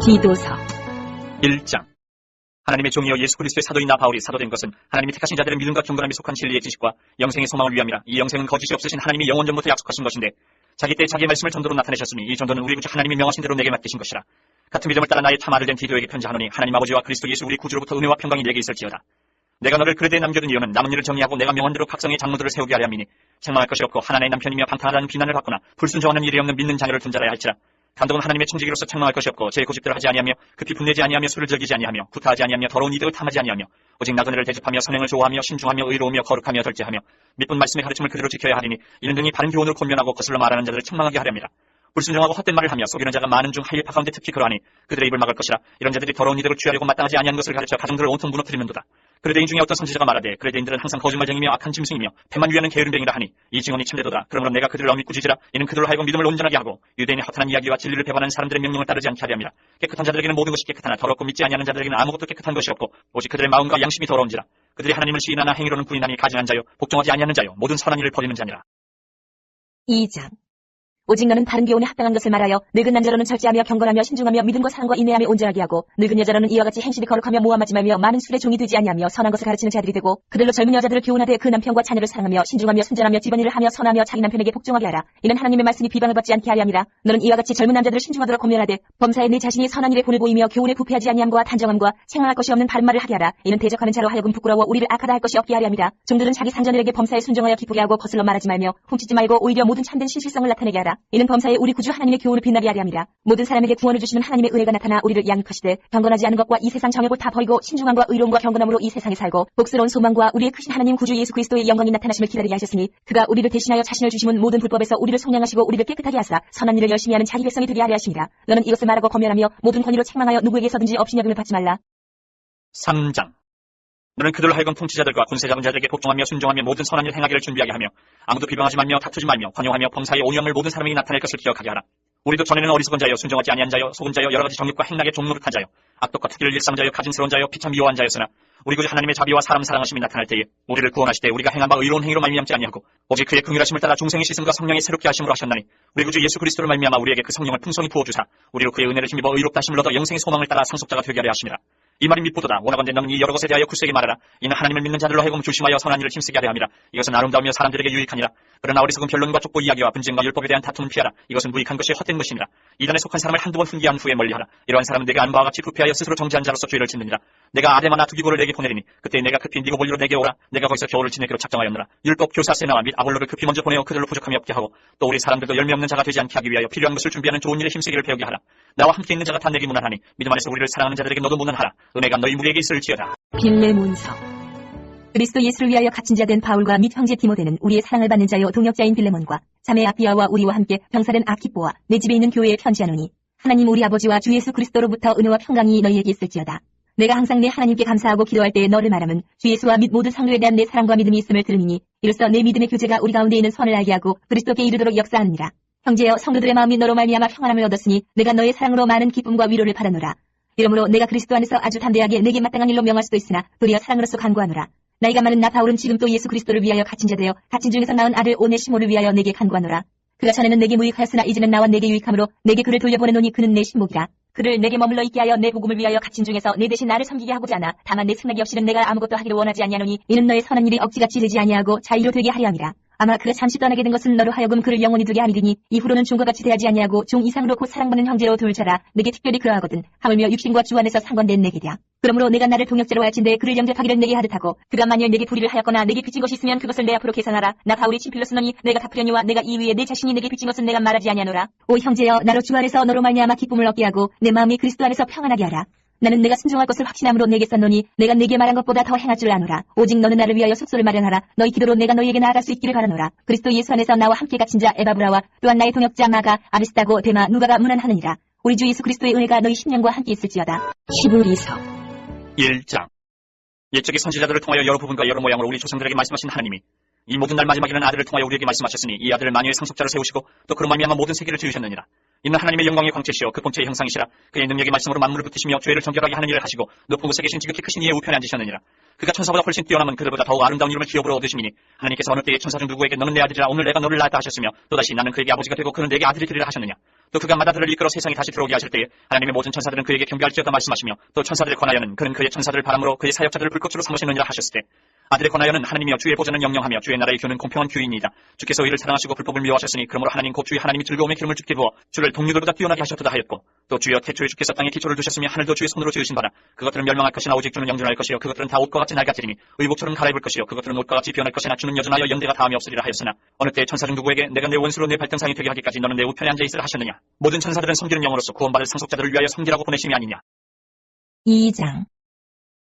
기도서. 1장. 하나님의 종이여 예수 그리스도의 사도인 나 바울이 사도된 것은 하나님이 택하신 자들의 믿음과 경건함에 속한 진리의 지식과 영생의 소망을 위함이라. 이 영생은 거짓이 없으신 하나님이 영원 전부터 약속하신 것인데 자기 때 자기의 말씀을 전도로 나타내셨으니 이 전도는 우리 구주 하나님이 명하신 대로 내게 맡기신 것이라. 같은 믿음을 따라 나의 참 아들 된 디도에게 편지하노니 하나님 아버지와 그리스도 예수 우리 구주로부터 은혜와 평강이 내게 있을지어다. 내가 너를 그레데에 남겨둔 이유는 남은 일을 정리하고 내가 명한 대로 각성의 장로들을 세우게 하려 함이니 책망할 것이 없고 하나님의 남편이며 방탕하다는 비난을 받거나 불순종하는 일이 없는 믿는 자녀를 둔 자라야 할지라 감독은 하나님의 청지기로서 책망할 것이 없고 제 고집대로 하지 아니하며 급히 분내지 아니하며 술을 즐기지 아니하며 구타하지 아니하며 더러운 이득을 탐하지 아니하며 오직 나그네를 대접하며 선행을 좋아하며 신중하며 의로우며 거룩하며 절제하며 믿분 말씀의 가르침을 그대로 지켜야 하리니 이는 등이 바른 교훈을 권면하고 거슬러 말하는 자들을 책망하게 하렵니다. 불순종하고 헛된 말을 하며 속이는 자가 많은 중 하일파 가운데 특히 그러하니 그들의 입을 막을 것이라 이런 자들이 더러운 이득을 취하려고 마땅하지 아니한 것을 가르쳐 가정들을 온통 무너뜨리는도다. 그레데인 중에 어떤 선지자가 말하되 그레데인들은 항상 거짓말쟁이며 악한 짐승이며 패만 위하는 게으름뱅이라 하니 이 증언이 참되도다. 그러므로 내가 그들을 엄히 꾸짖으라 이는 그들로 하여금 믿음을 온전하게 하고 유대인의 허탄한 이야기와 진리를 배반하는 사람들의 명령을 따르지 않게 하려 함이라. 깨끗한 자들에게는 모든 것이 깨끗하나 더럽고 믿지 아니하는 자들에게는 아무것도 깨끗한 것이 없고 오직 그들의 마음과 양심이 더러운지라. 그들이 하나님을 시인하나 행위로는 부인하니 가증한 자요 복종하지 아니하는 자요 모든 선한 일을 버리는 자니라. 2장 오직 너는 바른 교훈에 합당한 것을 말하여 늙은 남자로는 절제하며 경건하며 신중하며 믿음과 사랑과 인내함에 온전하게 하고 늙은 여자로는 이와 같이 행실이 거룩하며 모함하지 말며 많은 술에 종이 되지 아니하며 선한 것을 가르치는 자들이 되고 그들로 젊은 여자들을 교훈하되 그 남편과 자녀를 사랑하며 신중하며 순전하며 집안일을 하며 선하며 자기 남편에게 복종하게 하라. 이는 하나님의 말씀이 비방을 받지 않게 하려 함이라. 너는 이와 같이 젊은 남자들을 신중하도록 권면하되 범사에 내 자신이 선한 일에 본을 보이며 교훈에 부패하지 아니함과 단정함과 생각할 것이 없는 바른 말을 하게 하라. 이는 대적하는 자로 하여금 부끄러워 우리를 악하다 할 것이 없게 하려 함이라. 종들은 자기 상전들에게 범사에 순종하여 기쁘게 하고 거슬러 말하지 말며 훔치지 말고 오히려 모든 참된 신실성을 나타내게 하라 이는 범사에 우리 구주 하나님의 교훈을 빛나게 하려 함이라 모든 사람에게 구원을 주시는 하나님의 은혜가 나타나 우리를 양육하시되 경건하지 않은 것과 이 세상 정욕을 다 버리고 신중함과 의로움과 경건함으로 이 세상에 살고 복스러운 소망과 우리의 크신 하나님 구주 예수 그리스도의 영광이 나타나심을 기다리게 하셨으니 그가 우리를 대신하여 자신을 주심은 모든 불법에서 우리를 속량하시고 우리를 깨끗하게 하사 선한 일을 열심히 하는 자기 백성이 되게 하려 하심이라 너는 이것을 말하고 검열하며 모든 권위로 책망하여 누구에게서든지 업신여김을 받지 말라. 3장 너는 그들로 하여금 통치자들과 군세 잡은 자들에게 복종하며 순종하며 모든 선한 일 행하기를 준비하게 하며 아무도 비방하지 말며 다투지 말며 관용하며 범사의 온유함을 모든 사람에게 나타낼 것을 기억하게 하라. 우리도 전에는 어리석은 자여 순종하지 아니한 자여 속은 자여 여러 가지 정욕과 행락에 종노릇한 자여 악독과 투기를 일삼은 자여 가증스러운 자여 피참 미워한 자였으나 우리 구주 하나님의 자비와 사람 사랑하심이 나타날 때에 우리를 구원하실 때 우리가 행한 바 의로운 행위로 말미암지 아니하고 오직 그의 긍휼하심을 따라 중생의 시슴과 성령의 새롭게 하심으로 하셨나니 우리 구주 예수 그리스도를 말미암아 우리에게 그 성령을 풍성히 부어 주사 우리로 그의 은혜를 힘입어 의롭다 하심을 얻어 영생의 소망을 따라 상속자가 되게 하려 하심이라 이 말이 밑보도다 원하건대 너는 이 여러 것에 대하여 굳세게 말하라. 이는 하나님을 믿는 자들로 하여금 조심하여 선한 일을 힘쓰게 하려 함이라. 이것은 아름다우며 사람들에게 유익하니라. 그러나 어리석은 변론과 족보 이야기와 분쟁과 율법에 대한 다툼은 피하라. 이것은 무익한 것이 헛된 것이니라. 이단에 속한 사람을 한두 번 훈계한 후에 멀리하라. 이러한 사람은 내가 안바와 같이 부패하여 스스로 정지한 자로서 죄를 짓느니라 내가 아데마나 두기고를 내게 보내리니 그때 내가 급히 니고볼리로 내게 오라. 내가 거기서 겨울을 지내기로 작정하였노라. 율법 교사 세나와 및 아볼로를 급히 먼저 보내어 그들로 부족함이 없게 하고 또 우리 사람들도 열매 없는 자가 되지 않게 하기 위하여 필요한 것을 준비하는 좋은 일에 힘쓰기를 배우게 하라. 나와 함께 있는 자가 다 내게 무난하니 믿음 안에서 우리를 사랑하는 자들에게 너도 무난하라. 은혜가 너희 무리에게 있을지어다. 빌레몬서. 그리스도 예수를 위하여 갇힌 자 된 바울과 및 형제 디모데는 우리의 사랑을 받는 자요 동역자인 빌레몬과 자매 아피아와 우리와 함께 병사된 아키뽀와 내 집에 있는 교회에 편지하노니 하나님 우리 아버지와 주 예수 그리스도로부터 은혜와 평강이 너희에게 있을지어다. 내가 항상 내 하나님께 감사하고 기도할 때에 너를 말하면 주 예수와 및 모든 성도에 대한 내 사랑과 믿음이 있음을 들으니 이로써 내 믿음의 교제가 우리 가운데 있는 선을 알게 하고 그리스도께 이르도록 역사하느니라. 형제여 성도들의 마음이 너로 말미암아 평안함을 얻었으니 내가 너의 사랑으로 많은 기쁨과 위로를 받아노라. 이러므로 내가 그리스도 안에서 아주 담대하게 내게 마땅한 일로 명할 수도 있으나 도리어 사랑으로서 간구하노라. 나이가 많은 나 바울은 지금 또 예수 그리스도를 위하여 갇힌 자 되어 갇힌 중에서 낳은 아들 오네시모를 위하여 내게 간구하노라. 그가 전에는 내게 무익하였으나 이제는 나와 내게 유익함으로 내게 그를 돌려보내노니 그는 내 신복이라. 그를 내게 머물러 있게 하여 내 복음을 위하여 갇힌 중에서 내 대신 나를 섬기게 하고자 하나 다만 내 승낙이 없이는 내가 아무것도 하기를 원하지 아니하노니 이는 너의 선한 일이 억지같이 되지 아니하고 자의로 되게 하려 함이라. 아마 그가 잠시 떠나게 된 것은 너로 하여금 그를 영원히 두게 하리니 이후로는 종과 같이 대하지 아니하고 종 이상으로 곧 사랑받는 형제로 둘 자라. 내게 특별히 그러하거든. 하물며 육신과 주 안에서 상관된 내게랴 그러므로 내가 나를 동역자로 할진대 그를 영접하기를 내게 하듯하고 그가 만일 내게 불의를 하였거나 내게 빚진 것이 있으면 그것을 내 앞으로 계산하라. 나 바울이 친필로 쓰노니 내가 갚으려니와 내가 이 위에 내 자신이 내게 빚진 것은 내가 말하지 아니하노라. 오 형제여 나로 주 안에서 너로 말미암아 기쁨을 얻게 하고 내 마음이 그리스도 안에서 평안하게 하라 나는 내가 순종할 것을 확신함으로 내게 썼노니 내가 내게 말한 것보다 더 행할 줄 아노라. 오직 너는 나를 위하여 숙소를 마련하라. 너희 기도로 내가 너희에게 나아갈 수 있기를 바라노라. 그리스도 예수 안에서 나와 함께 갇힌 자 에바브라와 또한 나의 동역자 마가 아리스타고 데마 누가가 문안하느니라. 우리 주 예수 그리스도의 은혜가 너희 심령과 함께 있을지어다. 히브리서 1장 옛적의 선지자들을 통하여 여러 부분과 여러 모양으로 우리 조상들에게 말씀하신 하나님이 이 모든 날 마지막에는 아들을 통하여 우리에게 말씀하셨으니 이 아들을 마녀의 상속자로 세우시고 또 그로 말미암아 모든 세계를 지으셨느니라. 이는 하나님의 영광의 광채시여 그 본체의 형상이시라. 그의 능력의 말씀으로 만물을 붙이시며 죄를 정결하게 하는 일을 하시고 높은 곳에 계신 지극히 크신 이의 우편에 앉으셨느니라. 그가 천사보다 훨씬 뛰어나면 그들보다 더욱 아름다운 이름을 기업으로 얻으시니 하나님께서 어느 때에 천사 중 누구에게 너는 내 아들이라 오늘 내가 너를 낳았다 하셨으며 또다시 나는 그에게 아버지가 되고 그는 내게 아들이 되리라 하셨느냐. 또 그가 마다들을 이끌어 세상에 다시 들어오게 하실 때에 하나님의 모든 천사들은 그에게 경배할지어다 말씀하시며 또 천사들에 관하여는 그는 그의 천사들을 바람으로 그의 사역자들을 불꽃으로 삼으시느니라 하셨을 때 아들에 관하여는 하나님이여 주의 보좌는 영영하며 주의 나라의 교는 공평한 규이니이다. 주께서 이를 사랑하시고 불법을 미워하셨으니 그러므로 하나님 곧 주의 하나님이 즐거움의 기름을 주께 부어 주를 동료들보다 뛰어나게 하셨도다 하였고 또 주여 태초에 주께서 땅에 기초를 두셨으며 하늘도 주의 손으로 지으신 바라 그것들은 멸망할 것이나 오직 주는 영존할 것이요 그것들은 다 옷과 같이 낡아지리니 의복처럼 갈아입을 것이요 그것들은 옷과 같이 변할 것이나 주는 여전하여 연대가 다음이 없으리라 하였으나 어느 때 천사 중 누구에게 내가 내 원수로 내 발등상이 되게 하기까지 너는 내 우편에 앉아 있으라 하셨느냐 모든 천사들은 섬기는 영으로서 구원받을 상속자들을 위하여 섬기라고 보내심이 아니냐 2장.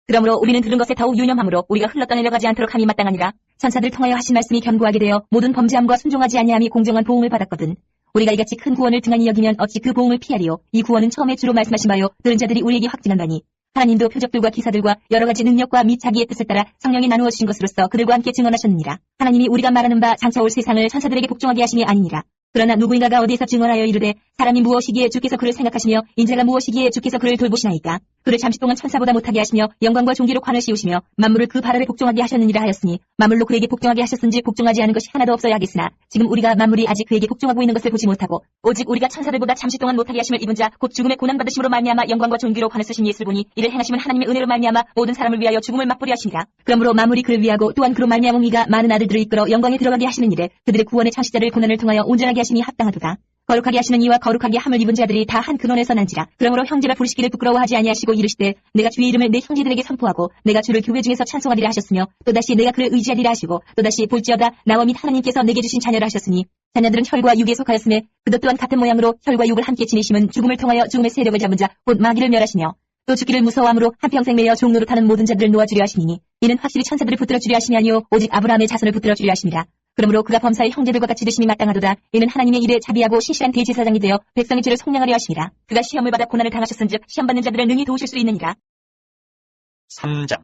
그러므로 우리는 들은 것에 더욱 유념함으로 우리가 흘러떠내려가지 않도록 함이 마땅하니라. 천사들 통하여 하신 말씀이 견고하게 되어 모든 범죄함과 순종하지 아니함이 공정한 보응을 받았거든. 우리가 이같이 큰 구원을 등한히 여기면 어찌 그 보응을 피하리요. 이 구원은 처음에 주로 말씀하신 바요. 들은 자들이 우리에게 확증한다니. 하나님도 표적들과 기사들과 여러 가지 능력과 및 자기의 뜻을 따라 성령이 나누어 주신 것으로서 그들과 함께 증언하셨느니라. 하나님이 우리가 말하는 바 장차 올 세상을 천사들에게 복종하게 하심이 아니니라. 그러나 누구인가가 어디에서 증언하여 이르되 사람이 무엇이기에 주께서 그를 생각하시며 인자가 무엇이기에 주께서 그를 돌보시나이까? 그를 잠시 동안 천사보다 못하게 하시며 영광과 존귀로 관을 씌우시며 만물을 그 발 아래 복종하게 하셨느니라 하였으니 만물로 그에게 복종하게 하셨은지 복종하지 않은 것이 하나도 없어야 하겠으나 지금 우리가 만물이 아직 그에게 복종하고 있는 것을 보지 못하고 오직 우리가 천사들보다 잠시 동안 못하게 하심을 입은 자 곧 죽음의 고난 받으심으로 말미암아 영광과 존귀로 관을 쓰신 예수를 보니 이를 행하심은 하나님의 은혜로 말미암아 모든 사람을 위하여 죽음을 맛보리 하시니라. 그러므로 만물이 그를 위하고 또한 그로 말미암음 이가 많은 아들들을 이끌어 영광에 들어가게 하시는 일에 그들의 구원의 창시자를 고난을 통하여 온전하게 하심이 합당하도다 거룩하게 하시는 이와 거룩하게 함을 입은 자들이 다 한 근원에서 난지라. 그러므로 형제라 부르시기를 부끄러워하지 아니하시고 이르시되 내가 주의 이름을 내 형제들에게 선포하고 내가 주를 교회 중에서 찬송하리라 하셨으며 또다시 내가 그를 의지하리라 하시고 또다시 볼지어다 나와 및 하나님께서 내게 주신 자녀라 하셨으니 자녀들은 혈과 육에 속하였음에 그것 또한 같은 모양으로 혈과 육을 함께 지니심은 죽음을 통하여 죽음의 세력을 잡은 자 곧 마귀를 멸하시며 또 죽기를 무서워함으로 한평생 매여 종로로 타는 모든 자들을 놓아주려 하시니 이는 확실히 천사들을 붙들어 주려 하심이 아니요 오직 아브라함의 자손을 붙들어 주려 하심이라. 그러므로 그가 범사의 형제들과 같이 드심이 마땅하도다. 이는 하나님의 일에 자비하고 신실한 대제사장이 되어 백성의 죄를 속량하려 하심이라. 그가 시험을 받아 고난을 당하셨은즉 시험 받는 자들을 능히 도우실 수 있느니라. 3장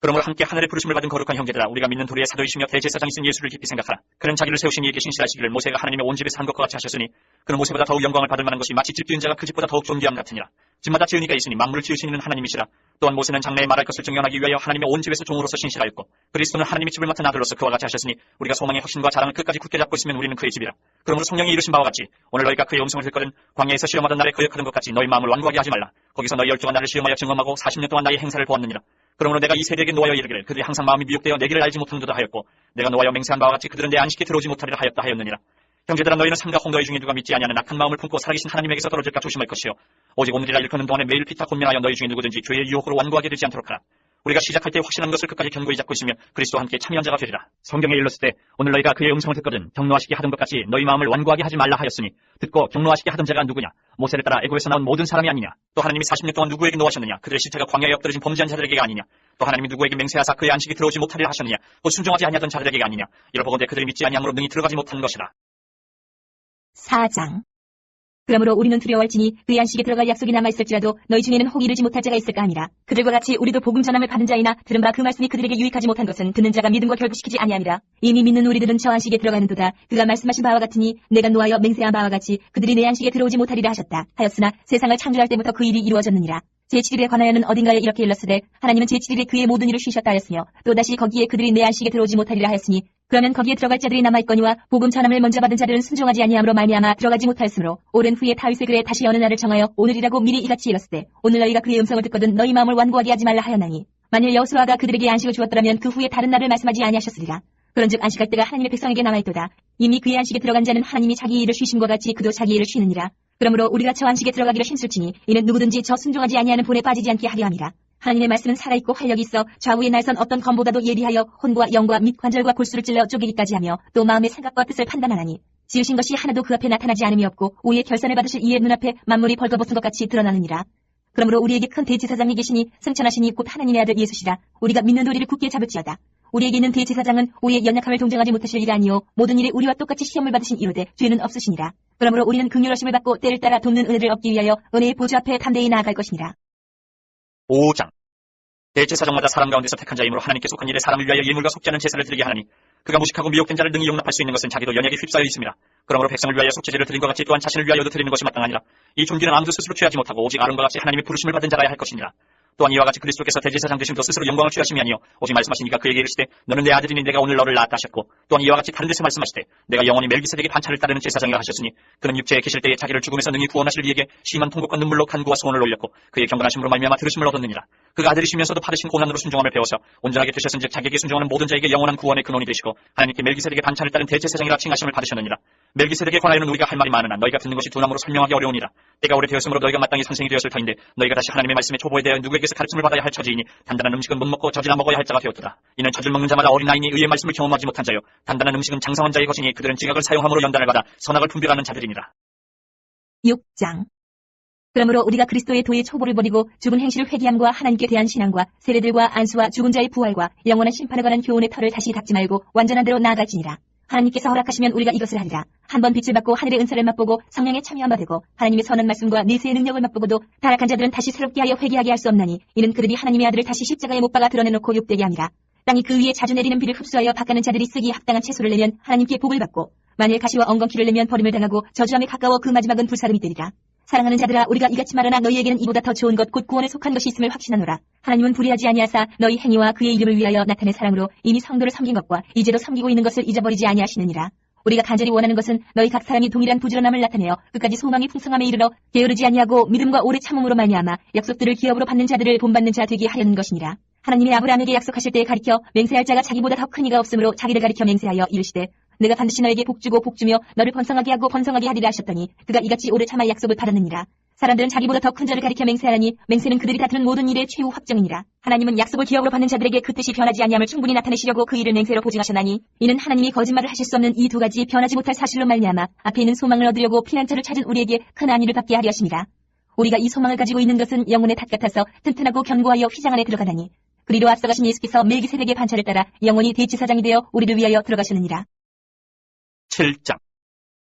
그러므로 함께 하늘의 부르심을 받은 거룩한 형제들아 우리가 믿는 도리의 사도이시며 대제사장이신 예수를 깊이 생각하라 그는 자기를 세우신 이에게 신실하시기를 모세가 하나님의 온 집에서 한 것과 같이 하셨으니 그는 모세보다 더욱 영광을 받을 만한 것이 마치 집 지은 자가 그 집보다 더욱 존귀함 같으니라 집마다 지은이가 있으니 만물을 지으시는 하나님이시라. 또한 모세는 장래에 말할 것을 증명하기 위하여 하나님의 온 집에서 종으로서 신실하였고 그리스도는 하나님의 집을 맡은 아들로서 그와 같이 하셨으니 우리가 소망의 확신과 자랑을 끝까지 굳게 잡고 있으면 우리는 그의 집이라. 그러므로 성령이 이르신 바와 같이 오늘 너희가 그의 음성을 듣거든 광야에서 시험하던 날에 거역하던 것 같이 너희 마음을 완고하게 하지 말라. 거기서 너희 열조가 나를 시험하여 증언하고 40년 동안 나의 행사를 보았느니라. 그러므로 내가 이 세대에게 노하여 이르기를 그들이 항상 마음이 미혹되어 내 길을 알지 못하는도다 하였고 내가 노하여 맹세한 바와 같이 그들은 내 안식에 들어오지 못하리라 하였다 하였느니라 형제들아 너희는 삼가 홍너희 중에 누가 믿지 아니하는 악한 마음을 품고 살아계신 하나님에게서 떨어질까 조심할 것이요. 오직 오늘이라 일컫는 동안에 매일 피타 곤면하여 너희 중에 누구든지 죄의 유혹으로 완고하게 되지 않도록 하라. 우리가 시작할 때 확신한 것을 끝까지 견고히 잡고 있으며 그리스도와 함께 참여한 자가 되리라. 성경에 일렀을 때 오늘 너희가 그의 음성을 듣거든 경노하시게 하던 것 같이 너희 마음을 완고하게 하지 말라 하였으니 듣고 경노하시게 하던 자가 누구냐? 모세를 따라 애굽에서 나온 모든 사람이 아니냐? 또 하나님이 40년 동안 누구에게 노하셨느냐? 그들의 시체가 광야에 엎드려진 범죄한 자들에게가 아니냐? 또 하나님이 누구에게 맹세하사 그의 안식이 들어오지 못하리라 하셨느냐? 곧 순종하지 아니하던 자들에게가 아니냐? 이를 보건대 그들이 믿지 아니함으로 능히 들어가지 못한 것이라 4장. 그러므로 우리는 두려워할지니 그의 안식에 들어갈 약속이 남아있을지라도 너희 중에는 혹 이르지 못할 자가 있을까 하니라. 그들과 같이 우리도 복음 전함을 받은 자이나 들은 바 그 말씀이 그들에게 유익하지 못한 것은 듣는 자가 믿음과 결부시키지 아니함이라. 이미 믿는 우리들은 저 안식에 들어가는도다. 그가 말씀하신 바와 같으니 내가 노하여 맹세한 바와 같이 그들이 내 안식에 들어오지 못하리라 하셨다. 하였으나 세상을 창조할 때부터 그 일이 이루어졌느니라. 제7일에 관하여는 어딘가에 이렇게 일렀으되 하나님은 제7일에 그의 모든 일을 쉬셨다 하였으며 또다시 거기에 그들이 내 안식에 들어오지 못하리라 하였으니 그러면 거기에 들어갈 자들이 남아있거니와 복음 전함을 먼저 받은 자들은 순종하지 아니함으로 말미암아 들어가지 못하였으므로 오랜 후에 다윗의 글에 다시 어느 날을 정하여 오늘이라고 미리 이같이 일렀으되 오늘 너희가 그의 음성을 듣거든 너희 마음을 완고하게 하지 말라 하였나니 만일 여호수아가 그들에게 안식을 주었더라면 그 후에 다른 날을 말씀하지 아니하셨으리라. 그런즉 안식할 때가 하나님의 백성에게 남아있도다. 이미 그의 안식에 들어간 자는 하나님이 자기 일을 쉬심과 같이 그도 자기 일을 쉬느니라. 그러므로 우리가 저 안식에 들어가기를 힘쓸지니 이는 누구든지 저 순종하지 아니하는 본에 빠지지 않게 하려 함이라 하나님의 말씀은 살아있고 활력이 있어 좌우의 날선 어떤 검보다도 예리하여 혼과 영과 및 관절과 골수를 찔러 쪼개기까지 하며 또 마음의 생각과 뜻을 판단하나니 지으신 것이 하나도 그 앞에 나타나지 않음이 없고 오히려 결산을 받으실 이의 눈앞에 만물이 벌거벗은 것 같이 드러나느니라. 그러므로 우리에게 큰 대제사장이 계시니 승천하시니 곧 하나님의 아들 예수시라 우리가 믿는 도리를 굳게 잡을지어다. 우리에게 있는 대제사장은 오히려 연약함을 동정하지 못하실 일 아니요 모든 일에 우리와 똑같이 시험을 받으신 이로되 죄는 없으시니라. 그러므로 우리는 긍휼하심을 받고 때를 따라 돕는 은혜를 얻기 위하여 은혜의 보좌 앞에 담대히 나아갈 것이니라. 5장 대제사장마다 사람 가운데서 택한 자이므로 하나님께 속한 일에 사람을 위하여 예물과 속지 않은 제사를 드리게 하나니 그가 무식하고 미혹된 자를 능히 용납할 수 있는 것은 자기도 연약에 휩싸여 있습니다. 그러므로 백성을 위하여 속죄제를 드린 것 같이 또한 자신을 위하여도 드리는 것이 마땅하니라. 이 존귀는 아무도 스스로 취하지 못하고 오직 아론과 같이 하나님의 부르심을 받은 자라야 할 것이니라. 또한 이와 같이 그리스도께서 대제사장 되심도 스스로 영광을 취하심이 아니요. 오직 말씀하시니까 그에게 이르시되 너는 내 아들이니 내가 오늘 너를 낳았다 하셨고 또한 이와 같이 다른 데서 말씀하시되 내가 영원히 멜기세덱의 반차를 따르는 제사장이라 하셨으니 그는 육체에 계실 때에 자기를 죽음에서 능히 구원하실 이에게 심한 통곡과 눈물로 간구와 소원을 올렸고 그의 경건하심으로 말미암아 들으심을 얻었느니라. 그가 아들이시면서도 받으신 고난으로 순종함을 배워서 온전하게 되셨은즉 자기에게 순종하는 모든 자에게 영원한 구원의 근원이 되시고 하나님께 멜기세덱의 반차를 따른 대제사장이라 칭하심을 받으셨느니라 멜기세덱에 관하여는 우리가 할 말이 많으나 너희가 듣는 것이 두 나무로 설명하기 어려우니라 때가 오래되었으므로 너희가 마땅히 선생이 되었을 터인데 너희가 다시 하나님의 말씀에 초보에 대하여 누구에게서 가르침을 받아야 할 처지이니 단단한 음식은 못 먹고 젖이나 먹어야 할 자가 되었도다 이는 젖을 먹는 자마다 어린아이니 의의 말씀을 경험하지 못한 자요 단단한 음식은 장성한 자의 것이니 그들은 지각을 사용함으로 연단을 받아 선악을 분별하는 자들이니라 6장. 그러므로 우리가 그리스도의 도의 초보를 버리고 죽은 행실을 회개함과 하나님께 대한 신앙과 세례들과 안수와 죽은 자의 부활과 영원한 심판에 관한 교훈의 털을 다시 닦지 말고 완전한 대로 나아갈지니라. 하나님께서 허락하시면 우리가 이것을 하리라. 한번 빛을 받고 하늘의 은사를 맛보고 성령에 참여한 바 되고 하나님의 선한 말씀과 내세의 능력을 맛보고도 타락한 자들은 다시 새롭게 하여 회개하게 할 수 없나니 이는 그들이 하나님의 아들을 다시 십자가에 못 박아 드러내놓고 욕되게 함이라. 땅이 그 위에 자주 내리는 비를 흡수하여 닦아는 자들이 쓰기 합당한 채소를 내면 하나님께 복을 받고 만일 가시와 엉겅퀴를 내면 버림을 당하고 저주함에 가까워 그 마지막은 불사름이 되리라. 사랑하는 자들아 우리가 이같이 말하나 너희에게는 이보다 더 좋은 것 곧 구원에 속한 것이 있음을 확신하노라. 하나님은 불의하지 아니하사 너희 행위와 그의 이름을 위하여 나타낸 사랑으로 이미 성도를 섬긴 것과 이제도 섬기고 있는 것을 잊어버리지 아니하시느니라. 우리가 간절히 원하는 것은 너희 각 사람이 동일한 부지런함을 나타내어 끝까지 소망이 풍성함에 이르러 게으르지 아니하고 믿음과 오래 참음으로 말미암아 약속들을 기업으로 받는 자들을 본받는 자 되게 하려는 것이니라. 하나님이 아브라함에게 약속하실 때에 가리켜 맹세할 자가 자기보다 더 큰 이가 없으므로 자기를 가리켜 맹세하여 이르시되 내가 반드시 너에게 복주고 복주며 너를 번성하게 하고 번성하게 하리라 하셨더니 그가 이같이 오래 참아 약속을 받았느니라. 사람들은 자기보다 더 큰 자를 가리켜 맹세하니 맹세는 그들이 다투는 모든 일의 최후 확정이니라. 하나님은 약속을 기업으로 받는 자들에게 그 뜻이 변하지 아니함을 충분히 나타내시려고 그 일을 맹세로 보증하셨나니 이는 하나님이 거짓말을 하실 수 없는 이 두 가지 변하지 못할 사실로 말미암아 앞에 있는 소망을 얻으려고 피난처를 찾은 우리에게 큰 안위를 받게 하려 하심이라. 우리가 이 소망을 가지고 있는 것은 영혼의 탓 같아서 튼튼하고 견고하여 휘장 안에 들어가나니 그리로 앞서가신 예수께서 멜기세덱의 반차를 따라 영원히 대지사장이 되어 우리를 위하여 들어가시느니라. 7장.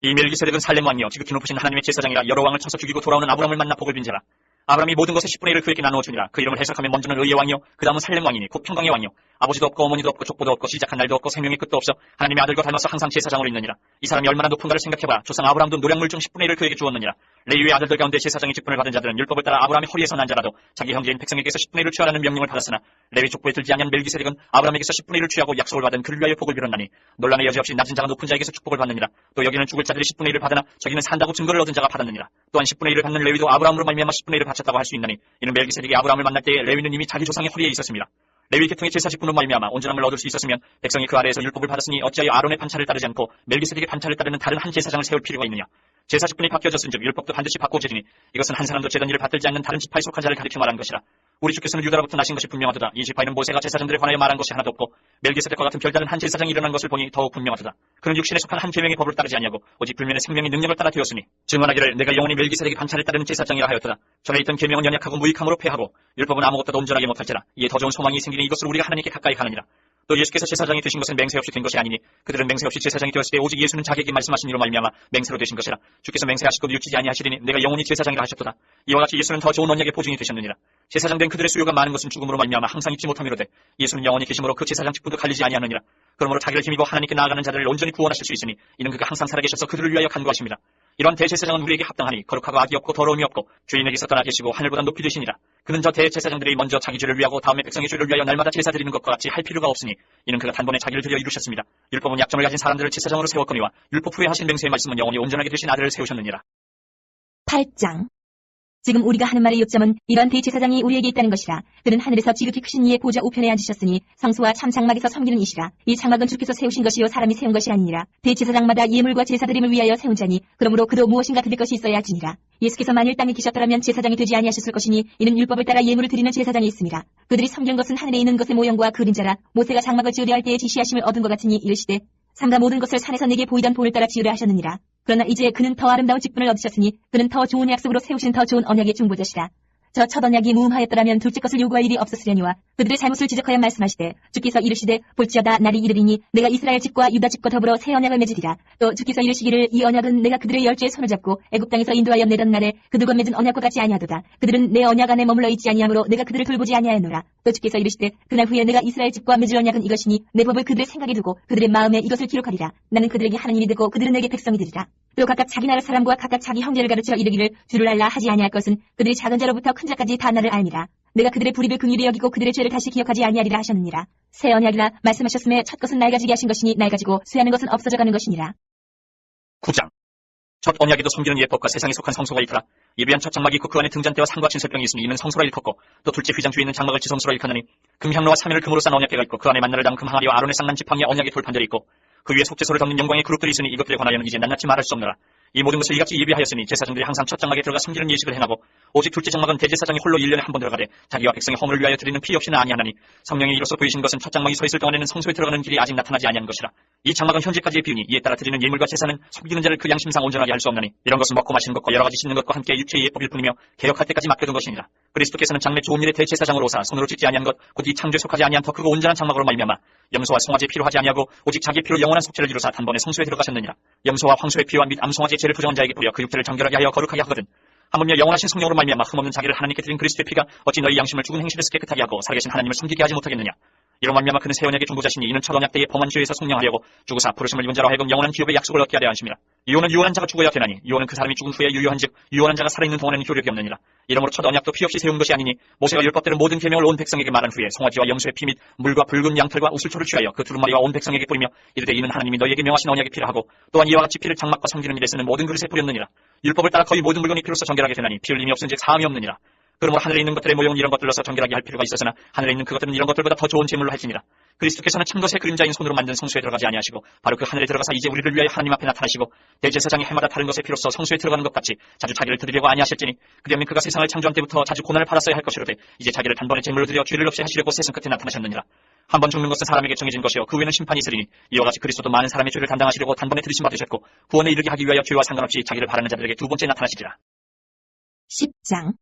이 멜기세덱은 살렘 왕이요. 지극히 높으신 하나님의 제사장이라 여러 왕을 쳐서 죽이고 돌아오는 아브람을 만나 복을 빈 자라. 아브람이 모든 것의 10분의 1을 그에게 나누어 주니라. 그 이름을 해석하면 먼저는 의의 왕이요. 그 다음은 살렘 왕이니 곧 평강의 왕이요. 아버지도 없고 어머니도 없고 족보도 없고 시작한 날도 없고 생명의 끝도 없어 하나님의 아들과 닮아서 항상 제사장으로 있느니라. 이 사람이 얼마나 높은가를 생각해봐. 조상 아브람도 노량물 중 10분의 1을 그에게 주었느니라 레위의 아들들 가운데 제사장의 직분을 받은 자들은 율법을 따라 아브람의 허리에서 난 자라도 자기 형제인 백성에게서 10분의 1을 취하라는 명령을 받았으나 레위 족보에 들지 아니한 멜기세덱은 아브람에게서 10분의 1을 취하고 약속을 받은 그를 위하여 복을 빌었나니 논란의 여지 없이 낮은 자가 높은 자에게서 축복을 받느니라. 또 여기는 죽을 자들이 10분의 1을 받으나 저기는 산다고 증거를 얻은 자가 받았느니라. 또한 10분의 1을 받는 레위도 아브람으로 말미암아 10분의 1을 바쳤다고 할 수 있나니 이는 멜기세덱이 아브람을 만날 때에 레위는 이미 자기 조상의 허리에 있었습니다 레위 계통의 제사 직분으로 말미암아 온전함을 얻을 수 있었으면 백성이 그 아래에서 율법을 받았으니 어찌하여 아론의 반차를 따르지 않고 멜기세덱의 반차를 따르는 다른 한 제사장을 세울 필요가 있느냐? 제사 직분이 바뀌어졌은즉 율법도 반드시 바꿔지리니 이것은 한 사람도 제단 일을 받들지 않는 다른 지파에 속한 자를 가리켜 말한 것이라 우리 주께서는 유다로부터 나신 것이 분명하도다. 이 지파에는 모세가 제사장들에 관하여 말한 것이 하나도 없고 멜기세덱과 같은 별다른 한 제사장이 일어난 것을 보니 더욱 분명하도다. 그는 육신에 속한 한 계명의 법을 따르지 아니하고 오직 불면의 생명의 능력을 따라 되었으니 증언하기를 내가 영원히 멜기세덱의 반차를 따르는 제사장이라 하였도다. 전에 있던 계명은 연약하고 무익함으로 패하고 율법은 아무것도 온전하게 못할지라. 이에 더 좋은 소망이 생기니 이것을 우리가 하나님께 가까이 가느니라 또 예수께서 제사장이 되신 것은 맹세 없이 된 것이 아니니 그들은 맹세 없이 제사장이 되었을 때 오직 예수는 자기에게 말씀하신 이로 말미암아 맹세로 되신 것이라. 주께서 맹세하시고도 육지지 아니하시리니 내가 영원히 제사장이라 하셨도다. 이와 같이 예수는 더 좋은 언약의 보증이 되셨느니라. 제사장 된 그들의 수요가 많은 것은 죽음으로 말미암아 항상 잊지 못함이로되 예수는 영원히 계심으로 그 제사장 직분도 갈리지 아니하느니라. 그러므로 자기를 힘입어 하나님께 나아가는 자들을 온전히 구원하실 수 있으니 이는 그가 항상 살아계셔서 그들을 위하여 간구하십니다 이러한 대제사장은 우리에게 합당하니 거룩하고 악이 없고 더러움이 없고 주인에게서 떠나 계시고 하늘보다 높이 되시니라. 그는 저 대제사장들이 먼저 자기 죄를 위하고 다음에 백성의 죄를 위하여 날마다 제사 드리는 것과 같이 할 필요가 없으니 이는 그가 단번에 자기를 드려 이루셨습니다. 율법은 약점을 가진 사람들을 제사장으로 세웠거니와 율법 후에 하신 맹세의 말씀은 영원히 온전하게 되신 아들을 세우셨느니라. 8장. 지금 우리가 하는 말의 요점은 이런 대제사장이 우리에게 있다는 것이라. 그는 하늘에서 지극히 크신 이의 보좌 우편에 앉으셨으니 성수와 참 장막에서 섬기는 이시라. 이 장막은 주께서 세우신 것이요 사람이 세운 것이 아니니라. 대제사장마다 예물과 제사드림을 위하여 세운 자니 그러므로 그도 무엇인가 드릴 것이 있어야 하지니라. 예수께서 만일 땅에 계셨더라면 제사장이 되지 아니하셨을 것이니 이는 율법을 따라 예물을 드리는 제사장이 있습니다. 그들이 섬긴 것은 하늘에 있는 것의 모형과 그림자라 모세가 장막을 지으려 할 때에 지시하심을 얻은 것 같으니 이르시되 삼가 모든 것을 산에서 내게 보이던 본을 따라 지으려 하셨느니라. 그러나 이제 그는 더 아름다운 직분을 얻으셨으니 그는 더 좋은 약속으로 세우신 더 좋은 언약의 중보자시라. 저 첫 언약이 무음하였더라면 둘째 것을 요구할 일이 없었으려니와 그들의 잘못을 지적하여 말씀하시되 주께서 이르시되 볼지어다 날이 이르리니 내가 이스라엘 집과 유다 집과 더불어 새 언약을 맺으리라. 또 주께서 이르시기를 이 언약은 내가 그들의 열주에 손을 잡고 애굽 땅에서 인도하여 내던 날에 그들과 맺은 언약과 같이 아니하도다. 그들은 내 언약 안에 머물러 있지 아니하므로 내가 그들을 돌보지 아니하였노라. 또 주께서 이르시되 그날 후에 내가 이스라엘 집과 맺을 언약은 이것이니 내 법을 그들의 생각에 두고 그들의 마음에 이것을 기록하리라. 나는 그들에게 하나님이 되고 그들은 내게 백성이 되리라. 또 각각 자기 나라 사람과 각각 자기 형제를 가르쳐 이르기를 주를 알라 하지 아니할 것은 그들이 작은 자로부터 큰 자까지 다 나를 알미라. 내가 그들의 불입을 긍휼히 여기고 그들의 죄를 다시 기억하지 아니하리라 하셨느니라. 새 언약이라 말씀하셨음에 첫 것은 낡아지게 하신 것이니 낡아지고 쇠하는 것은 없어져 가는 것이니라. 9장. 첫 언약에도 섬기는 예법과 세상에 속한 성소가 있더라. 예비한 첫 장막이 있고 그 안에 등잔대와 상과 진설병이 있으니 이는 성소라 일컫고 또 둘째 휘장 뒤에 있는 장막을 지성소라 일컫느니 금향로와 사면을 금으로 싼 언약궤가 있고 그 안에 만나를 담은 금항아리와 아론의 쌍난 지팡이의 언약의 돌판들이 있고 그 위에 속죄소를 덮는 영광의 그룹들이 있으니 이것들에 관하여는 이제 낱낱이 말할 수 없노라. 이 모든 것을 이같이 예비하였으니 제사장들이 항상 첫 장막에 들어가 섬기는 예식을 행하고 오직 둘째 장막은 대제사장이 홀로 1년에 한 번 들어가되 자기와 백성의 허물을 위하여 드리는 피 없이는 아니하나니 성령이 이로써 보이신 것은 첫 장막이 서 있을 동안에는 성소에 들어가는 길이 아직 나타나지 아니한 것이라. 이 장막은 현재까지의 비유니 이에 따라 드리는 예물과 제사는 속이는 자를 그 양심상 온전하게 할 수 없나니 이런 것은 먹고 마시는 것과 여러 가지 씻는 것과 함께 육체의 예법일 뿐이며 개혁할 때까지 맡겨둔 것이니라. 그리스도께서는 장래 좋은 일의 대제사장으로 오사 손으로 짓지 아니한 것 곧 이 창조에 속하지 아니한 더 크고 온전한 장막으로 말미암아 염소와 송아지의 피로 하지 아니하고 오직 자기 피로 영원한 속죄를 이루사 단번에 성소에 들어가셨느니라. 염소와 황소의 피와 및 암송아지의 죄를 부정한 자에게 뿌려 그 육체를 정결하게 하여 거룩하게 하거든. 하물며 영원하신 성령으로 말미암아 흠없는 자기를 하나님께 드린 그리스도의 피가 어찌 너희 양심을 죽은 행실에서 깨끗하게 하고 살아계신 하나님을 섬기게 하지 못하겠느냐 이로 말미암아 그는 새 언약의 중보자시니 이는 첫 언약 때의 범한 죄에서 속량하려고 죽으사 부르심을 입은 자로 하여금 영원한 기업의 약속을 얻게 하려 하심이라. 이혼은 유언한 자가 죽어야 되나니 이혼은 그 사람이 죽은 후에 유효한 즉 유언한 자가 살아있는 동안에는 효력이 없느니라. 이러므로 첫 언약도 피 없이 세운 것이 아니니 모세가 율법대로 모든 계명을 온 백성에게 말한 후에 송아지와 염소의 피 및 물과 붉은 양털과 우슬초를 취하여 그 두루마리와 온 백성에게 뿌리며 이르되 이는 하나님이 너희에게 명하신 언약의 피를 하고 또한 이와 같이 피를 장막과 섬기는 일에 쓰는 모든 그릇에 뿌렸느니라. 율법을 따라 거의 모든 물건이 피로써 정결하게 되나니 피 흘림이 없은 즉 사함이 없느니라 그러므로 하늘에 있는 것들의 모형은 이런 것들로서 정결하게 할 필요가 있었으나 하늘에 있는 그것들은 이런 것들보다 더 좋은 제물로 할지니라. 그리스도께서는 참것의 그림자인 손으로 만든 성소에 들어가지 아니하시고 바로 그 하늘에 들어가서 이제 우리를 위하여 하나님 앞에 나타나시고 대제사장이 해마다 다른 것의 피로써 성소에 들어가는 것 같이 자주 자기를 드리려고 아니하실지니 그리하면 그가 세상을 창조한 때부터 자주 고난을 받았어야 할 것이로되 이제 자기를 단번에 제물로 드려 죄를 없이 하시려고 세상 끝에 나타나셨느니라. 한 번 죽는 것은 사람에게 정해진 것이요 그 후에는 심판이 있으리니 이와 같이 그리스도도 많은 사람의 죄를 담당하시려고 단번에 들이심 받으셨고 구원에 이르게 하기 위하여 죄와 상관없이 자기를 바라는 자들에게 두 번째 나타나시리라. 10장.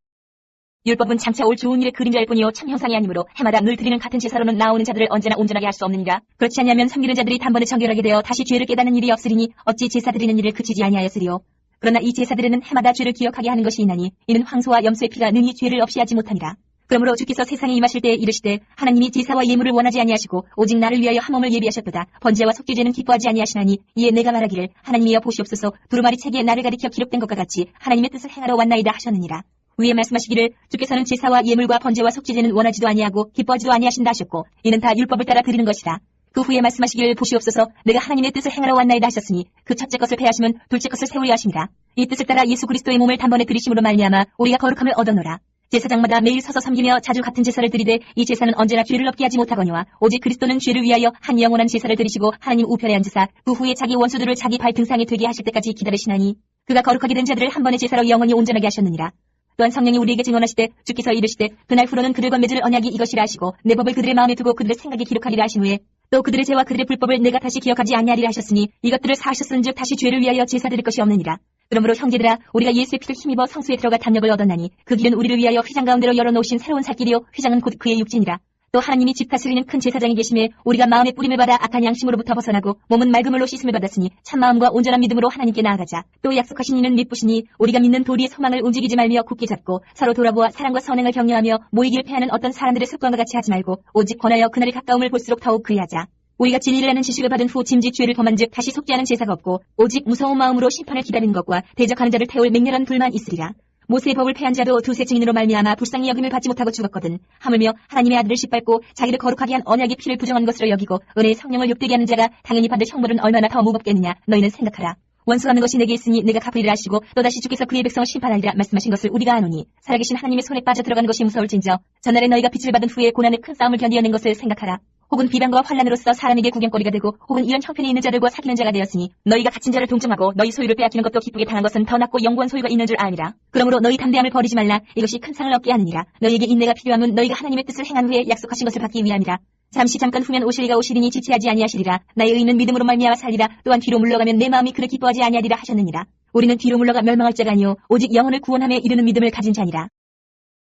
율법은 장차 올 좋은 일의 그림자일 뿐이요 참 형상이 아니므로 해마다 늘 드리는 같은 제사로는 나오는 자들을 언제나 온전하게 할 수 없느니라. 그렇지 않으면 섬기는 자들이 단번에 정결하게 되어 다시 죄를 깨닫는 일이 없으리니 어찌 제사 드리는 일을 그치지 아니하였으리요. 그러나 이 제사들은 해마다 죄를 기억하게 하는 것이 있나니 이는 황소와 염소의 피가 능히 죄를 없이 하지 못하니라. 그러므로 주께서 세상에 임하실 때 이르시되 하나님이 제사와 예물을 원하지 아니하시고 오직 나를 위하여 한 몸을 예비하셨도다. 번제와 속죄제는 기뻐하지 아니하시나니 이에 내가 말하기를 하나님이여 보시옵소서 두루마리 책에 나를 가리켜 기록된 것과 같이 하나님의 뜻을 행하러 왔나이다 하셨느니라. 위에 말씀하시기를 주께서는 제사와 예물과 번제와 속죄제는 원하지도 아니하고 기뻐하지도 아니하신다 하셨고 이는 다 율법을 따라 드리는 것이라. 그 후에 말씀하시기를 보시옵소서 내가 하나님의 뜻을 행하러 왔나이다 하셨으니 그 첫째 것을 패하시면 둘째 것을 세우려 하십니다. 이 뜻을 따라 예수 그리스도의 몸을 단번에 들이심으로 말미암아 우리가 거룩함을 얻어노라. 제사장마다 매일 서서 섬기며 자주 같은 제사를 드리되 이 제사는 언제나 죄를 없게 하지 못하거니와 오직 그리스도는 죄를 위하여 한 영원한 제사를 드리시고 하나님 우편에 앉으사 그 후에 자기 원수들을 자기 발 등상에 되게 하실 때까지 기다리시나니 그가 거룩하게 된 자들을 한 번의 제사로 영원히 온전하게 하셨느니라. 또한 성령이 우리에게 증언하시되 주께서 이르시되 그날 후로는 그들과 맺을 언약이 이것이라 하시고 내 법을 그들의 마음에 두고 그들의 생각에 기록하리라 하신 후에 또 그들의 죄와 그들의 불법을 내가 다시 기억하지 아니하리라 하셨으니 이것들을 사하셨은즉 다시 죄를 위하여 제사 드릴 것이 없느니라. 그러므로 형제들아 우리가 예수의 피를 힘입어 성수에 들어가 담력을 얻었나니 그 길은 우리를 위하여 휘장 가운데로 열어놓으신 새로운 살길이요 휘장은 곧 그의 육진이라. 또 하나님이 집 다스리는 큰 제사장이 계심에 우리가 마음의 뿌림을 받아 악한 양심으로부터 벗어나고 몸은 맑은 물로 씻음을 받았으니 참마음과 온전한 믿음으로 하나님께 나아가자. 또 약속하신 이는 믿부시니 우리가 믿는 도리의 소망을 움직이지 말며 굳게 잡고 서로 돌아보아 사랑과 선행을 격려하며 모이길 패하는 어떤 사람들의 습관과 같이 하지 말고 오직 권하여 그날의 가까움을 볼수록 더욱 그리하자. 우리가 진리라는 지식을 받은 후 짐짓 죄를 범한즉 다시 속죄하는 제사가 없고 오직 무서운 마음으로 심판을 기다리는 것과 대적하는 자를 태울 맹렬한 불만 있으리라. 모세의 법을 패한 자도 두세 증인으로 말미암아 불쌍히 여김을 받지 못하고 죽었거든. 하물며 하나님의 아들을 짓밟고 자기를 거룩하게 한 언약의 피를 부정한 것으로 여기고 은혜의 성령을 욕되게 하는 자가 당연히 받을 형벌은 얼마나 더 무겁겠느냐. 너희는 생각하라. 원수하는 것이 내게 있으니 내가 갚으리라 하시고 또다시 주께서 그의 백성을 심판하리라 말씀하신 것을 우리가 아노니 살아계신 하나님의 손에 빠져 들어가는 것이 무서울진저 전날에 너희가 빛을 받은 후에 고난의 큰 싸움을 견디어낸 것을 생각하라. 혹은 비방과 환란으로서 사람에게 구경거리가 되고 혹은 이런 형편이 있는 자들과 사귀는 자가 되었으니 너희가 갇힌 자를 동정하고 너희 소유를 빼앗기는 것도 기쁘게 당한 것은 더 낫고 영구한 소유가 있는 줄 아니라. 그러므로 너희 담대함을 버리지 말라. 이것이 큰 상을 얻게 하느니라. 너희에게 인내가 필요함은 너희가 하나님의 뜻을 행한 후에 약속하신 것을 받기 위함이라. 잠시 잠깐 후면 오시리가 오시리니 지체하지 아니하시리라. 나의 의는 믿음으로 말미암아 살리라. 또한 뒤로 물러가면 내 마음이 그를 기뻐하지 아니하리라 하셨느니라. 우리는 뒤로 물러가 멸망할 자가 아니요 오직 영혼을 구원함에 이르는 믿음을 가진 자니라.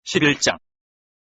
11장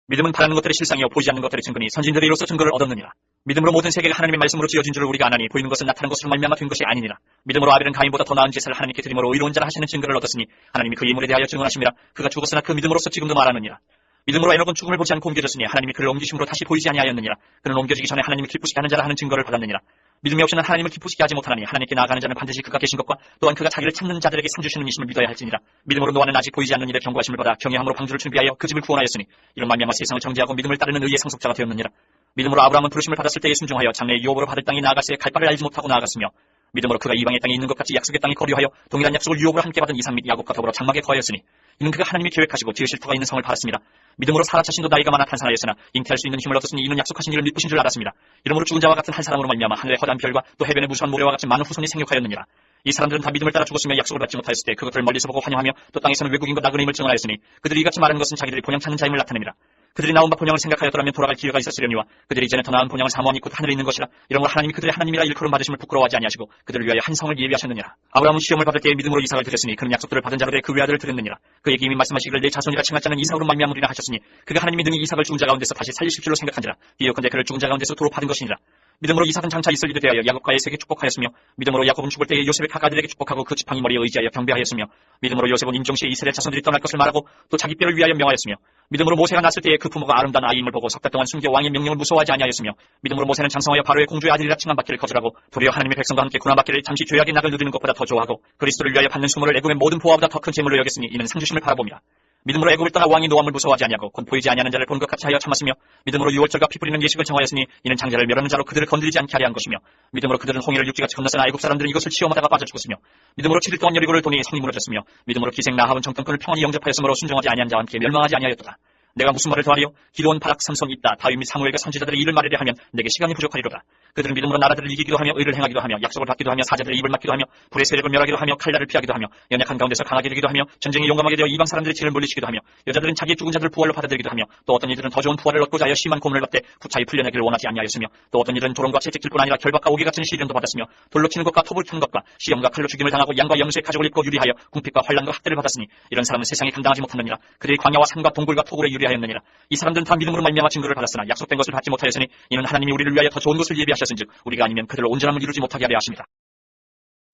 믿음은 바라는 것들의 실상이요 보이지 않는 것들의 증거니 선진들이 이로써 증거를 얻었느니라. 믿음으로 모든 세계가 하나님의 말씀으로 지어진 줄을 우리가 아나니 보이는 것은 나타난 것으로 말미암아 된 것이 아니니라. 믿음으로 아벨은 가인보다 더 나은 제사를 하나님께 드림으로 의로운 자라 하시는 증거를 얻었으니 하나님이 그 예물에 대하여 증언하심이라 그가 죽었으나 그 믿음으로써 지금도 말하느니라 믿음으로 에녹은 죽음을 보지 않고 옮겨졌으니 하나님이 그를 옮기심으로 다시 보이지 아니하였느니라. 그는 옮겨지기 전에 하나님을 기쁘시게 하는 자라 하는 증거를 받았느니라. 믿음이 없이는 하나님을 기쁘시게 하지 못하나니 하나님께 나아가는 자는 반드시 그가 계신 것과 또한 그가 자기를 찾는 자들에게 상 주시는 이심을 믿어야 할지니라. 믿음으로 노아는 아직 보이지 않는 일에 경고하심을 받아 경외함으로 방주를 준비하여 그 집을 구원하였으니 이런 말미암아 세상을 정죄하고 믿음을 따르는 의의 상속자가 되었느니라. 믿음으로 아브라함은 부르심을 받았을 때에 순종하여 장래 유업으로 받을 땅에 나아갈새 갈 바를 알지 못하고 나아갔으며 믿음으로 그가 이방의 땅에 있는 것 같이 약속의 땅에 거류하여 동일한 약속을 유업으로 함께 받은 이삭 및 야곱과 더불어 장막에 거하였으니 이는 그가 하나님이 계획하시고 지으실 터가 있는 성을 팔았습니다. 믿음으로 사라 자신도 나이가 많아 탄산하였으나 잉태할 수 있는 힘을 얻었으니 이는 약속하신 이를 믿으신 줄 알았습니다. 이러므로 죽은 자와 같은 한 사람으로 말미암아 하늘의 허다한 별과 또 해변의 무수한 모래와 같이 많은 후손이 생육하였느니라. 이 사람들은 다 믿음을 따라 죽었으며 약속을 받지 못하였을 때 그것을 멀리서 보고 환영하며 또 땅에서는 외국인과 나그네임을 증언하였으니 그들이 이같이 말하는 것은 자기들이 본향 찾는 자임을 나타냅니다. 그들이 나온 바 본향을 생각하였더라면 돌아갈 기회가 있었으려니와 그들이 이제는 더 나은 본향을 사모하니 곧 하늘에 있는 것이라 이러므로 하나님이 그들의 하나님이라 일컬음 받으심을 부끄러워하지 아니하시고 그들을 위하여 한 성을 예비하셨느니라. 아브라함은 시험을 받을 때에 믿음으로 이삭을 드렸으니 그는 약속들을 받은 자들의 그 외아들을 드렸느니라. 그에게 이미 말씀하시기를 내 자손이라 칭할 자는 이삭으로 말미암으리라 하셨으니 그가 하나님이 능히 이삭을 죽은 자 가운데서 다시 살리실 줄로 생각한지라. 이어컨대 그를 죽은 자 가운데서 도로 받은 것이니라 믿음으로 이삭은 장차 있을 일에 대하여 야곱과 에색에 축복하였으며 믿음으로 야곱은 죽을 때에 요셉의 각 아들에게 축복하고 그 지팡이 머리에 의지하여 경배하였으며 믿음으로 요셉은 임종시에 이스라엘 자손들이 떠날 것을 말하고 또 자기 뼈를 위하여 명하였으며 믿음으로 모세가 났을 때에 그 부모가 아름다운 아이임을 보고 석 달 동안 숨겨 왕의 명령을 무서워하지 아니하였으며 믿음으로 모세는 장성하여 바로의 공주의 아들이라 칭함받기를 거절하고 도리어 하나님의 백성과 함께 고난받기를 잠시 죄악의 낙을 누리는 것보다 더 좋아하고 그리스도를 위하여 받는 수모를 애굽의 모든 보화보다 더 큰 재물로 여겼으니 이는 상주심을 바라봅니다. 믿음으로 애굽을 떠나 왕이 노함을 무서워하지 아니하고 곧 보이지 아니하는 자를 본 것 같이 하여 참았으며 믿음으로 유월절과 피 뿌리는 예식을 정하였으니 이는 장자를 멸하는 자로 그들을 건드리지 않게 하려 한 것이며 믿음으로 그들은 홍해를 육지같이 건너서나 애굽 사람들은 이것을 치험하다가 빠져 죽었으며 믿음으로 7일 동안 여리고를 돈이 성이 무너졌으며 믿음으로 기생 나합은 정탐꾼을 평안히 영접하였으므로 순종하지 아니한 자와 함께 멸망하지 아니하였도다. 내가 무슨 말을 더하리요? 기도원 바락 삼손 있다. 다윗 및 사무엘과 선지자들의 일을 말하려 하면 내게 시간이 부족하리로다. 그들은 믿음으로 나라들을 이기기도 하며 의를 행하기도 하며 약속을 받기도 하며 사자들의 입을 막기도 하며 불의 세력을 멸하기도 하며 칼날을 피하기도 하며 연약한 가운데서 강하게 되기도 하며 전쟁에 용감하게 되어 이방 사람들의 진을 물리치기도 하며 여자들은 자기의 죽은 자들을 부활로 받아들이기도 하며 또 어떤 이들은 더 좋은 부활을 얻고자 하여 심한 고문을 받되 구차히 풀려내기를 원하지 아니하였으며 또 어떤 이들은 조롱과 채찍질 뿐 아니라 결박과 오개 같은 시련도 받았으며 돌로 치는 것과 톱을 튼 것과 시험과 칼로 죽임을 당하고 양과 염소의 가죽을 입고 유리하여 궁핍과 환란과 학대를 받았으니 이런 사람은 세상에 감당하지 못하느니라 그들이 광야와 산과 동굴과 토굴에 유리 하였느니라. 이 사람들은 다 믿음으로 말미암아 증거를 받았으나 약속된 것을 받지 못하였으니 이는 하나님이 우리를 위하여 더 좋은 것을 예비하셨은즉 우리가 아니면 그들로 온전함을 이루지 못하게 하려 하십니다.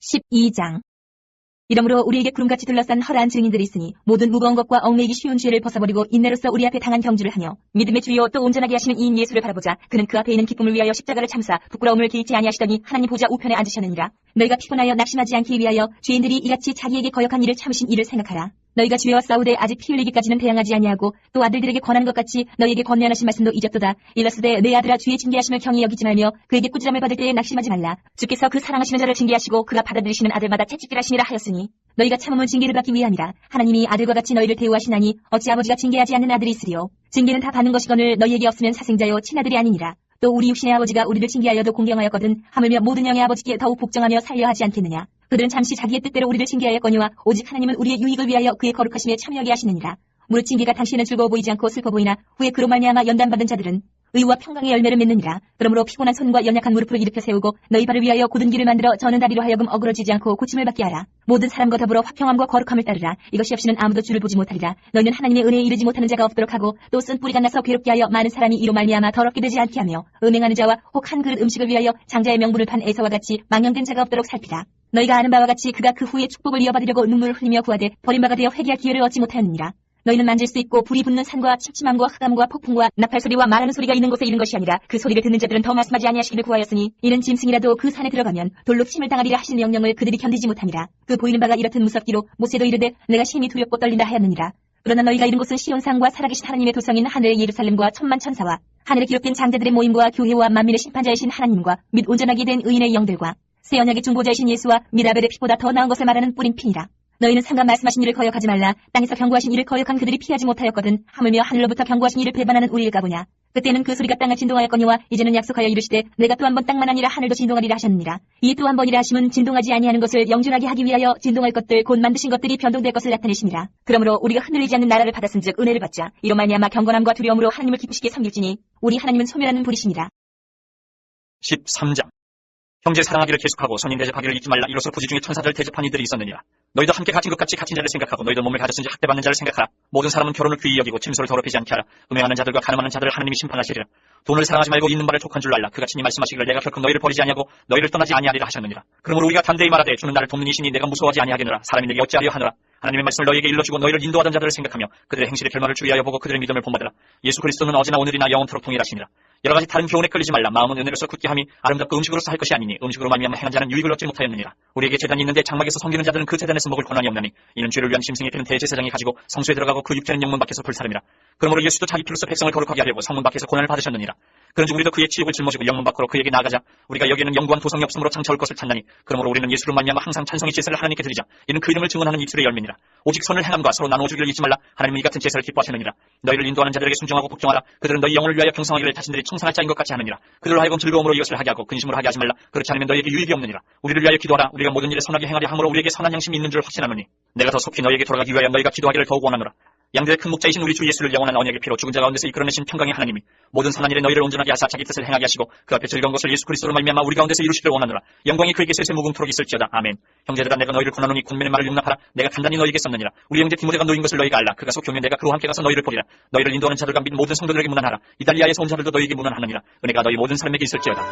12장. 이러므로 우리에게 구름같이 둘러싼 허다한 증인들이 있으니 모든 무거운 것과 얽매이기 쉬운 죄를 벗어버리고 인내로서 우리 앞에 당한 경주를 하며 믿음의 주요 또 온전하게 하시는 이인 예수를 바라보자. 그는 그 앞에 있는 기쁨을 위하여 십자가를 참사 부끄러움을 개의치 아니하시더니 하나님 보좌 우편에 앉으셨느니라. 너희가 피곤하여 낙심하지 않기 위하여 죄인들이 이같이 자기에게 거역한 일을 참으신 이를 생각하라 너희가 주와 싸우되 아직 피 흘리기까지는 대항하지 아니하고 또 아들들에게 권한 것 같이 너희에게 권면하신 말씀도 잊었도다. 일렀으되 내 아들아 주의 징계하심을 경히 여기지 말며 그에게 꾸지람을 받을 때에 낙심하지 말라. 주께서 그 사랑하시는 자를 징계하시고 그가 받아들이시는 아들마다 채찍질하시니라 하였으니 너희가 참음은 징계를 받기 위함이라. 하나님이 아들과 같이 너희를 대우하시나니 어찌 아버지가 징계하지 않는 아들이 있으리요? 징계는 다 받는 것이거늘 너희에게 없으면 사생자요 친아들이 아니니라. 또 우리 육신의 아버지가 우리를 징계하여도 공경하였거든 하물며 모든 영의 아버지께 더욱 복종하며 살려 하지 않겠느냐 그들은 잠시 자기의 뜻대로 우리를 징계하였거니와 오직 하나님은 우리의 유익을 위하여 그의 거룩하심에 참여하게 하시느니라 무릇 징계가 당신은 즐거워 보이지 않고 슬퍼 보이나 후에 그로 말미암아 연단받은 자들은 의와 평강의 열매를 맺느니라. 그러므로 피곤한 손과 연약한 무릎을 일으켜 세우고 너희 발을 위하여 굳은 길을 만들어 저는 다리로 하여금 어그러지지 않고 고침을 받게 하라. 모든 사람과 더불어 화평함과 거룩함을 따르라. 이것이 없이는 아무도 주를 보지 못하리라. 너희는 하나님의 은혜에 이르지 못하는 자가 없도록 하고 또 쓴 뿌리가 나서 괴롭게 하여 많은 사람이 이로 말미암아 더럽게 되지 않게 하며 은행하는 자와 혹 한 그릇 음식을 위하여 장자의 명분을 판 에서와 같이 망령된 자가 없도록 살피라. 너희가 아는 바와 같이 그가 그 후에 축복을 이어받으려고 눈물을 흘리며 구하되 버림바가 되어 회개할 기회를 얻지 못하였느니라. 너희는 만질 수 있고 불이 붙는 산과 침침함과 흑암과 폭풍과 나팔 소리와 말하는 소리가 있는 곳에 이른 것이 아니라 그 소리를 듣는 자들은 더 말씀하지 아니하시기를 구하였으니 이는 짐승이라도 그 산에 들어가면 돌로 침을 당하리라 하신 명령을 그들이 견디지 못함이라 그 보이는 바가 이렇듯 무섭기로 모세도 이르되 내가 심히 두렵고 떨린다 하였느니라 그러나 너희가 이른 곳은 시온산과 살아계신 하나님의 도성인 하늘의 예루살렘과 천만 천사와 하늘에 기록된 장자들의 모임과 교회와 만민의 심판자이신 하나님과 및 온전하게 된 의인의 영들과 새 언약의 중보자이신 예수와 및 아벨의 피보다 더 나은 것을 말하는 뿌린 피니라 너희는 상간 말씀하신 일을 거역하지 말라. 땅에서 경고하신 일을 거역한 그들이 피하지 못하였거든. 하물며 하늘로부터 경고하신 일을 배반하는 우리를 가보냐. 그때는 그 소리가 땅을 진동하였거니와 이제는 약속하여 이르시되 내가 또 한 번 땅만 아니라 하늘도 진동하리라 하셨느니라. 이 또 한 번이라 하심은 진동하지 아니하는 것을 영준하게 하기 위하여 진동할 것들 곧 만드신 것들이 변동될 것을 나타내심이라. 그러므로 우리가 흔들리지 않는 나라를 받았은즉 은혜를 받자. 이로 말미암아 경건함과 두려움으로 하나님을 기쁘시게 섬길지니 우리 하나님은 소멸하는 불이시니라. 13장 형제 사랑하기를 계속하고 선인 대접하기를 잊지 말라. 이로써 부지 중에 천사들 대접한 이들이 있었느니라. 너희도 함께 갇힌 것 같이 갇힌 자를 생각하고 너희도 몸을 가졌은지 학대받는 자를 생각하라. 모든 사람은 결혼을 귀히 여기고 침소를 더럽히지 않게 하라. 음행하는 자들과 가늠하는 자들을 하나님이 심판하시리라. 돈을 사랑하지 말고 있는 말을 족한 줄 알라. 그같이 니 말씀하시기를 내가 결코 너희를 버리지 아니하고 너희를 떠나지 아니하리라 하셨느니라. 그러므로 우리가 담대히 말하되 주는 나를 돕는 이시니 내가 무서워하지 아니하겠노라. 사람이 내게 어찌하려 하노라. 하나님의 말씀을 너희에게 일러주고 너희를 인도하던 자들을 생각하며 그들의 행실의 결말을 주의하여 보고 그들의 믿음을 본받으라. 예수 그리스도는 어제나 오늘이나 영원토록 동일하시니라. 여러 가지 다른 교훈에 끌리지 말라. 마음은 은혜로서 굳게 함이 아름답고 음식으로서 할 것이 아니니 음식으로 말미암아 행한 자는 유익을 얻지 못하였느니라. 우리에게 재단이 있는데 장막에서 섬기는 자들은 그 재단에서 먹을 권한이 없나니 이는 죄를 위한 심승이 되는 대제사장이 가지고 성소에 들어가고 그 육체는 영문 밖에서 불사름이라. 그러므로 예수도 자기 피로써 백성을 거룩하게 하려고 성문 밖에서 고난을 받으셨느니라. 그런즉 우리도 그의 치욕을 짊어지고 영문 밖으로 그에게 나가자. 우리가 여기에는 영구한 도성이 없으므로 장차올 것을 찾나니 그러므로 우리는 예수로 말미암아 항상 찬송의 제사를 하나님께 드리자. 이는 그 이름을 증언하는 입술의 열매니라. 오직 선을 행함과 서로 나누어 주기를 잊지 말라. 하나님은 이 같은 제사를 기뻐하시느니라. 너희를 인도하는 자들에게 순종하고 복종하라. 그들은 너희 영혼을 위하여 경성하기를 자신들이 청산할 자인 것 같이 하느니라. 그들로 하여금 즐거움으로 이것을 하게 하고 근심으로 하게 하지 말라. 그렇지 않으면 너희에게 유익이 없느니라. 우리를 위하여 기도하라. 우리가 모든 일에 선하게 행하려 함으로 우리에게 선한 양심이 있는 줄 확신하노니 내가 더 속히 너희에게 돌아가기 위하여 너희가 기도하기를 더욱 원하노라. 양들의 큰 목자이신 우리 주 예수를 영원한 언약의 피로 죽은 자 가운데서 이끌어내신 평강의 하나님이 모든 선한 일에 너희를 온전하게 하사 자기 뜻을 행하게 하시고 그 앞에 즐거운 것을 예수 그리스도로 말미암아 우리 가운데서 이루시기를 원하노라. 영광이 그에게 세세 무궁토록 있을지어다. 아멘. 형제들아 내가 너희를 권하노니 군민의 말을 용납하라. 내가 간단히 너희에게 썼느니라. 우리 형제 디모데가 놓인 것을 너희가 알라. 그가 오면 내가 그와 함께 가서 너희를 보리라. 너희를 인도하는 자들과 및 모든 성도들에게 문안하라. 이달리아에서 온 자들도 너희에게 문안하느니라. 은혜가 너희 모든 사람에게 있을지어다.